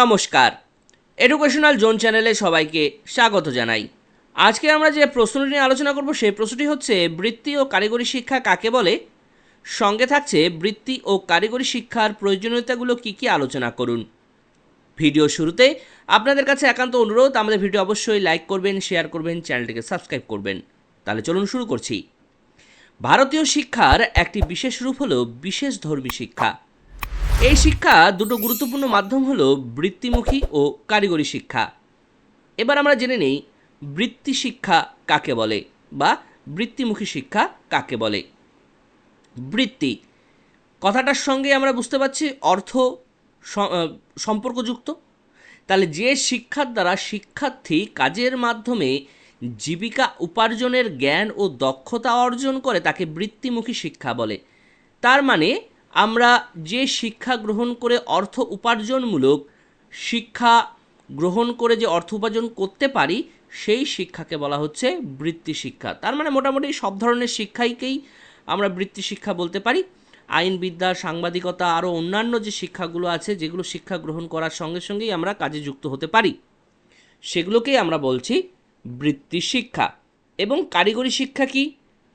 নমস্কার। Educational zone চ্যানেলে সবাইকে স্বাগত জানাই। আজকে আমরা যে প্রশ্নটি নিয়ে আলোচনা করব, সেই প্রশ্নটি হচ্ছে, বৃত্তি ও কারিগরি শিক্ষা কাকে বলে? সঙ্গে থাকছে, বৃত্তি ও কারিগরি শিক্ষার প্রয়োজনীয়তাগুলো কী কী আলোচনা করুন। ভিডিও শুরুতে আপনাদের কাছে একান্ত অনুরোধ, আমাদের ভিডিও অবশ্যই লাইক করবেন, শেয়ার করবেন, চ্যানেলটিকে সাবস্ক্রাইব করবেন। তাহলে চলুন শুরু করছি। ভারতীয় শিক্ষার একটি বিশেষ রূপ হলো, বিশেষ ধর্মী শিক্ষা। এই শিক্ষা দুটো গুরুত্বপূর্ণ মাধ্যম হলো বৃত্তিমুখী ও কারিগরি শিক্ষা। এবার আমরা জেনে নেই বৃত্তি শিক্ষা কাকে বলে বা বৃত্তিমুখী শিক্ষা কাকে বলে। বৃত্তি, কথাটার সঙ্গে আমরা বুঝতে পারছি অর্থ সম্পর্কযুক্ত। তাহলে যে শিক্ষার দ্বারা শিক্ষার্থী কাজের মাধ্যমে জীবিকা উপার্জনের জ্ঞান ও দক্ষতা অর্জন করে তাকে বৃত্তিমুখী শিক্ষা বলে। তার মানে আমরা যে শিক্ষা গ্রহণ করে অর্থ উপার্জনমূলক শিক্ষা গ্রহণ করে যে অর্থ উপার্জন করতে পারি, সেই শিক্ষাকে বলা হচ্ছে বৃত্তি শিক্ষা। তার মানে মোটামুটি সব ধরনের শিক্ষাইকেই আমরা বৃত্তি শিক্ষা বলতে পারি। আইনবিদ্যা সাংবাদিকতা আরও অন্যান্য যে শিক্ষাগুলো আছে, যেগুলো শিক্ষা গ্রহণ করার সঙ্গে সঙ্গেই আমরা কাজে যুক্ত হতে পারি, সেগুলোকেই আমরা বলছি বৃত্তি শিক্ষা। এবং কারিগরি শিক্ষা কি?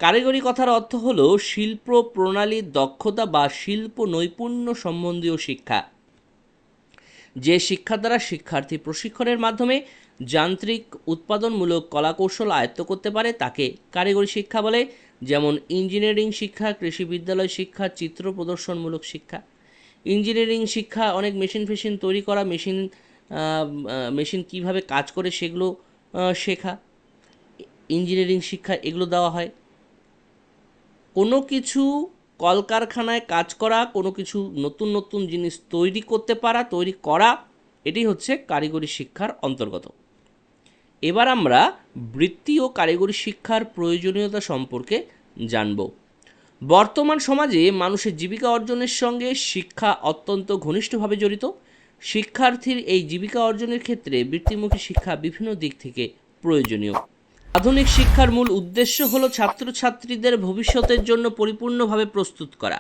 কারিগরি কথার অর্থ হলো শিল্প প্রণালীর দক্ষতা বা শিল্প নৈপুণ্য সম্বন্ধীয় শিক্ষা। যে শিক্ষা দ্বারা শিক্ষার্থী প্রশিক্ষণের মাধ্যমে যান্ত্রিক উৎপাদনমূলক কলাকৌশল আয়ত্ত করতে পারে, তাকে কারিগরি শিক্ষা বলে, যেমন ইঞ্জিনিয়ারিং শিক্ষা, কৃষি বিদ্যালয় শিক্ষা, চিত্র প্রদর্শনমূলক শিক্ষা। ইঞ্জিনিয়ারিং শিক্ষা অনেক মেশিন ফেশিন তৈরি করা, মেশিন মেশিন কীভাবে কাজ করে সেগুলো শেখা। ইঞ্জিনিয়ারিং শিক্ষা এগুলো দেওয়া হয়। কোনো কিছু কলকারখানায় কাজ করা, কোনো কিছু নতুন নতুন জিনিস তৈরি করতে পারা, তৈরি করা, এটি হচ্ছে কারিগরি শিক্ষার অন্তর্গত। এবার আমরা বৃত্তি ও কারিগরি শিক্ষার প্রয়োজনীয়তা সম্পর্কে জানব। বর্তমান সমাজে মানুষের জীবিকা অর্জনের সঙ্গে শিক্ষা অত্যন্ত ঘনিষ্ঠভাবে জড়িত। শিক্ষার্থীর এই জীবিকা অর্জনের ক্ষেত্রে বৃত্তিমুখী শিক্ষা বিভিন্ন দিক থেকে প্রয়োজনীয়। আধুনিক শিক্ষার মূল উদ্দেশ্য হলো ছাত্রছাত্রীদের ভবিষ্যতের জন্য পরিপূর্ণভাবে প্রস্তুত করা।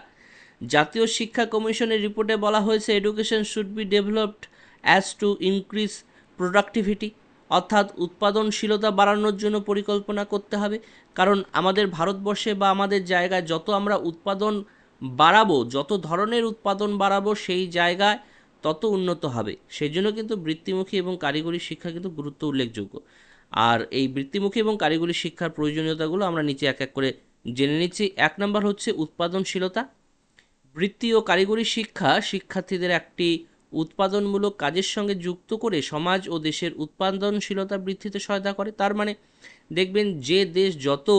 জাতীয় শিক্ষা কমিশনের রিপোর্টে বলা হয়েছে, education should be developed as to increase productivity, অর্থাৎ উৎপাদনশীলতা বাড়ানোর জন্য পরিকল্পনা করতে হবে। কারণ আমাদের ভারতবর্ষে বা আমাদের জায়গায় যত আমরা উৎপাদন বাড়াবো, যত ধরনের উৎপাদন বাড়াবো সেই জায়গায় তত উন্নত হবে। সেই জন্য কিন্তু বৃত্তিমুখী এবং কারিগরি শিক্ষা কিন্তু গুরুত্ব উল্লেখযোগ্য। আর এই বৃত্তিমুখী এবং কারিগরি শিক্ষার প্রয়োজনীয়তাগুলো আমরা নিচে এক এক করে জেনে নিচ্ছি। এক নম্বর হচ্ছে উৎপাদনশীলতা। বৃত্তি ও কারিগরি শিক্ষা শিক্ষার্থীদের একটি উৎপাদনমূলক কাজের সঙ্গে যুক্ত করে সমাজ ও দেশের উৎপাদনশীলতা বৃদ্ধিতে সহায়তা করে। তার মানে দেখবেন যে দেশ যত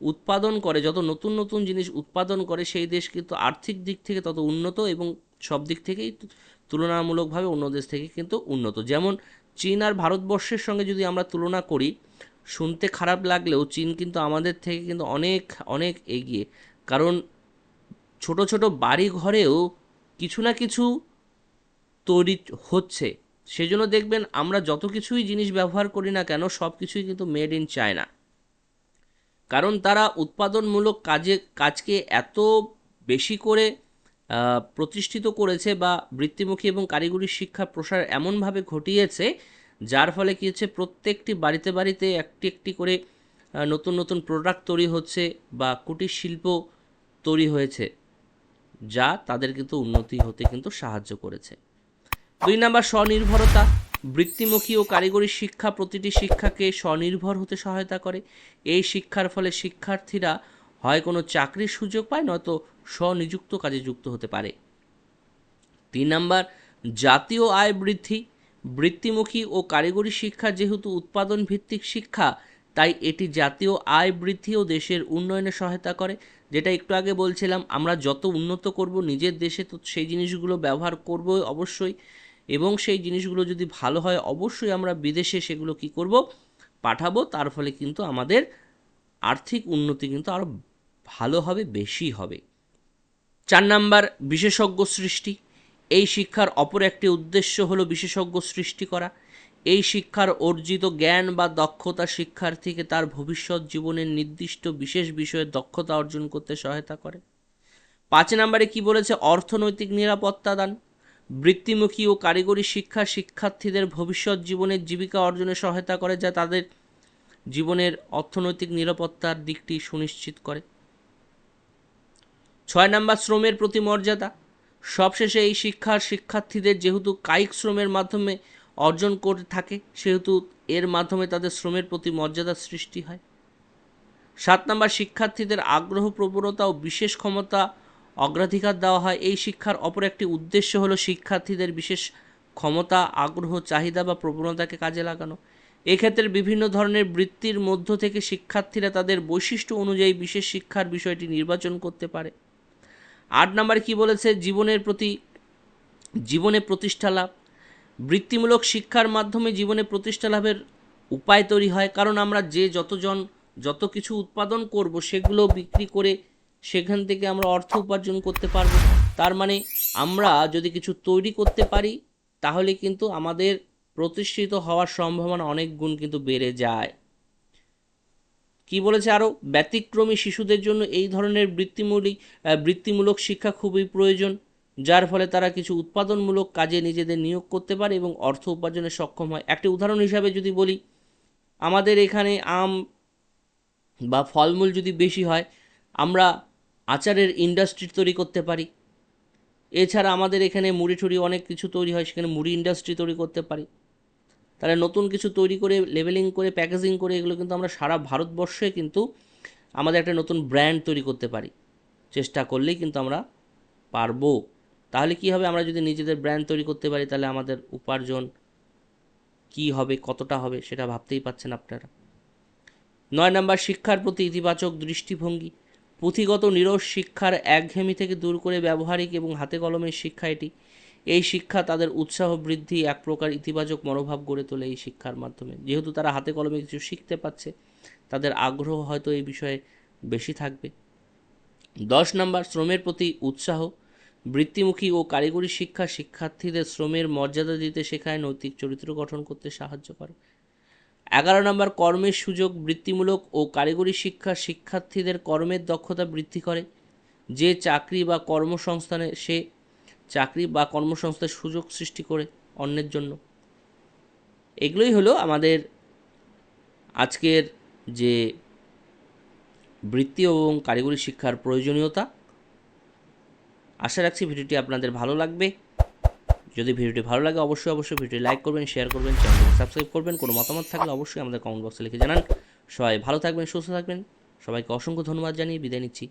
উৎপাদন করে, যত নতুন নতুন জিনিস উৎপাদন করে, সেই দেশ কিন্তু আর্থিক দিক থেকে তত উন্নত এবং সব দিক থেকেই তুলনামূলকভাবে অন্য দেশ থেকে কিন্তু উন্নত। যেমন চীন আর ভারতবর্ষের সঙ্গে যদি আমরা তুলনা করি, শুনতে খারাপ লাগলেও চীন কিন্তু আমাদের থেকে কিন্তু অনেক অনেক এগিয়ে। কারণ ছোট ছোট বাড়ি ঘরেও কিছু না কিছু তৈরি হচ্ছে। সেজন্য দেখবেন আমরা যত কিছুই জিনিস ব্যবহার করি না কেন, সব কিছুই কিন্তু মেড ইন চায়না কারণ তারা উৎপাদনমূলক কাজে, কাজকে এত বেশি করে প্রতিষ্ঠিত করেছে বা বৃত্তিমুখী এবং কারিগরি শিক্ষা প্রসার এমনভাবে ঘটিয়েছে, যার ফলে কী হচ্ছে, প্রত্যেকটি বাড়িতে বাড়িতে একটি একটি করে নতুন নতুন প্রোডাক্ট তৈরি হচ্ছে বা কুটির শিল্প তৈরি হয়েছে, যা তাদের কিন্তু উন্নতি হতে কিন্তু সাহায্য করেছে। দুই নাম্বার, স্বনির্ভরতা। বৃত্তিমুখী ও কারিগরি শিক্ষা প্রতিটি শিক্ষাকে স্বনির্ভর হতে সহায়তা করে। এই শিক্ষার ফলে শিক্ষার্থীরা হয় কোনো চাকরির সুযোগ পায়, নয়তো স্বনিযুক্ত কাজে যুক্ত হতে পারে। তিন নাম্বার, জাতীয় আয় বৃদ্ধি। বৃত্তিমুখী ও কারিগরি শিক্ষা যেহেতু উৎপাদন ভিত্তিক শিক্ষা, তাই এটি জাতীয় আয় বৃদ্ধি ও দেশের উন্নয়নে সহায়তা করে। যেটা একটু আগে বলছিলাম, আমরা যত উন্নত করব নিজের দেশে, তো সেই জিনিসগুলো ব্যবহার করব অবশ্যই। এবং সেই জিনিসগুলো যদি ভালো হয়, অবশ্যই আমরা বিদেশে সেগুলো কি করব? পাঠাবো। তার ফলে কিন্তু আমাদের আর্থিক উন্নতি কিন্তু আরও ভালো হবে, বেশি হবে। চার নাম্বার, বিশেষজ্ঞ সৃষ্টি। এই শিক্ষার অপর একটি উদ্দেশ্য হল বিশেষজ্ঞ সৃষ্টি করা। এই শিক্ষার অর্জিত জ্ঞান বা দক্ষতা শিক্ষার্থীকে তার ভবিষ্যৎ জীবনের নির্দিষ্ট বিশেষ বিষয়ে দক্ষতা অর্জন করতে সহায়তা করে। পাঁচ নম্বরে কি বলেছে? অর্থনৈতিক নিরাপত্তা দান। বৃত্তিমুখী ও কারিগরি শিক্ষা শিক্ষার্থীদের ভবিষ্যৎ জীবনের জীবিকা অর্জনে সহায়তা করে, যা তাদের জীবনের অর্থনৈতিক নিরাপত্তার দিকটি সুনিশ্চিত করে। ছয় নম্বর শ্রমের প্রতি মর্যাদা। সবশেষে এই শিক্ষার শিক্ষার্থীদের যেহেতু কায়িক শ্রমের মাধ্যমে অর্জন করে থাকে, সেহেতু এর মাধ্যমে তাদের শ্রমের প্রতি মর্যাদার সৃষ্টি হয়। সাত নম্বর, শিক্ষার্থীদের আগ্রহ, প্রবণতা ও বিশেষ ক্ষমতা অগ্রাধিকার দেওয়া হয়। এই শিক্ষার অপর একটি উদ্দেশ্য হলো শিক্ষার্থীদের বিশেষ ক্ষমতা, আগ্রহ, চাহিদা বা প্রবণতাকে কাজে লাগানো। এক্ষেত্রে বিভিন্ন ধরনের বৃত্তির মধ্য থেকে শিক্ষার্থীরা তাদের বৈশিষ্ট্য অনুযায়ী বিশেষ শিক্ষার বিষয়টি নির্বাচন করতে পারে। আট নম্বর কি বলেছে? জীবনের প্রতি, জীবনে প্রতিষ্ঠা লাভ। বৃত্তিমূলক শিক্ষার মাধ্যমে জীবনে প্রতিষ্ঠা লাভের উপায় তৈরি হয়। কারণ আমরা যে যতজন, যত কিছু উৎপাদন করব, সেগুলো বিক্রি করে সেখান থেকে আমরা অর্থ উপার্জন করতে পারব। তার মানে আমরা যদি কিছু তৈরি করতে পারি, তাহলে কিন্তু আমাদের প্রতিষ্ঠিত হওয়ার সম্ভাবনা অনেক গুণ কিন্তু বেড়ে যায়। কি বলেছে? আরও ব্যতিক্রমী শিশুদের জন্য এই ধরনের বৃত্তিমূলক বৃত্তিমূলক শিক্ষা খুবই প্রয়োজন, যার ফলে তারা কিছু উৎপাদনমূলক কাজে নিজেদের নিয়োগ করতে পারে এবং অর্থ উপার্জনে সক্ষম হয়। একটি উদাহরণ হিসাবে যদি বলি, আমাদের এখানে আম বা ফলমূল যদি বেশি হয়, আমরা আচারের ইন্ডাস্ট্রি তৈরি করতে পারি। এছাড়া আমাদের এখানে মুড়ি টুড়ি অনেক কিছু তৈরি হয়, সেখানে মুড়ি ইন্ডাস্ট্রি তৈরি করতে পারি। তাহলে নতুন কিছু তৈরি করে লেবেলিং করে প্যাকেজিং করে, এগুলো কিন্তু আমরা সারা ভারতবর্ষে কিন্তু আমাদের একটা নতুন ব্র্যান্ড তৈরি করতে পারি। চেষ্টা করলেই কিন্তু আমরা পারব। তাহলে কি হবে? আমরা যদি নিজেদের ব্র্যান্ড তৈরি করতে পারি, তাহলে আমাদের উপার্জন কি হবে, কতটা হবে, সেটা ভাবতেই পাচ্ছেন আপনারা। নয় নম্বর, শিক্ষার প্রতি ইতিবাচক দৃষ্টিভঙ্গি। পুঁথিগত নিরস শিক্ষার একঘেয়েমি থেকে দূর করে ব্যবহারিক এবং হাতে কলমের শিক্ষা এটি। এই শিক্ষা তাদের উৎসাহ বৃদ্ধি, এক প্রকার ইতিবাচক মনোভাব গড়ে তোলে এই শিক্ষার মাধ্যমে। যেহেতু তারা হাতে কলমে কিছু শিখতে পাচ্ছে তাদের আগ্রহ হয়তো এই বিষয়ে বেশি থাকবে। দশ নম্বর, শ্রমের প্রতি উৎসাহ। বৃত্তিমুখী ও কারিগরি শিক্ষা শিক্ষার্থীদের শ্রমের মর্যাদা দিতে শেখায়, নৈতিক চরিত্র গঠন করতে সাহায্য করে। এগারো নম্বর, কর্মের সুযোগ বৃত্তিমূলক ও কারিগরি শিক্ষা শিক্ষার্থীদের কর্মের দক্ষতা বৃদ্ধি করে। যে চাকরি বা কর্মসংস্থানে সে চাকরি বা কর্মসংস্থার সুযোগ সৃষ্টি করে অন্যের জন্য। এগুলোই হলো আমাদের আজকের যে বৃত্তি এবং কারিগরি শিক্ষার প্রয়োজনীয়তা। আশা রাখছি ভিডিওটি আপনাদের ভালো লাগবে। যদি ভিডিওটি ভালো লাগে অবশ্যই অবশ্যই ভিডিওটি লাইক করবেন শেয়ার করবেন চ্যানেলটি সাবস্ক্রাইব করবেন। কোনো মতামত থাকলে অবশ্যই আমাদের কমেন্ট বক্সে লিখে জানান। সবাই ভালো থাকবেন, সুস্থ থাকবেন। সবাইকে অসংখ্য ধন্যবাদ জানিয়ে বিদায় নিচ্ছি।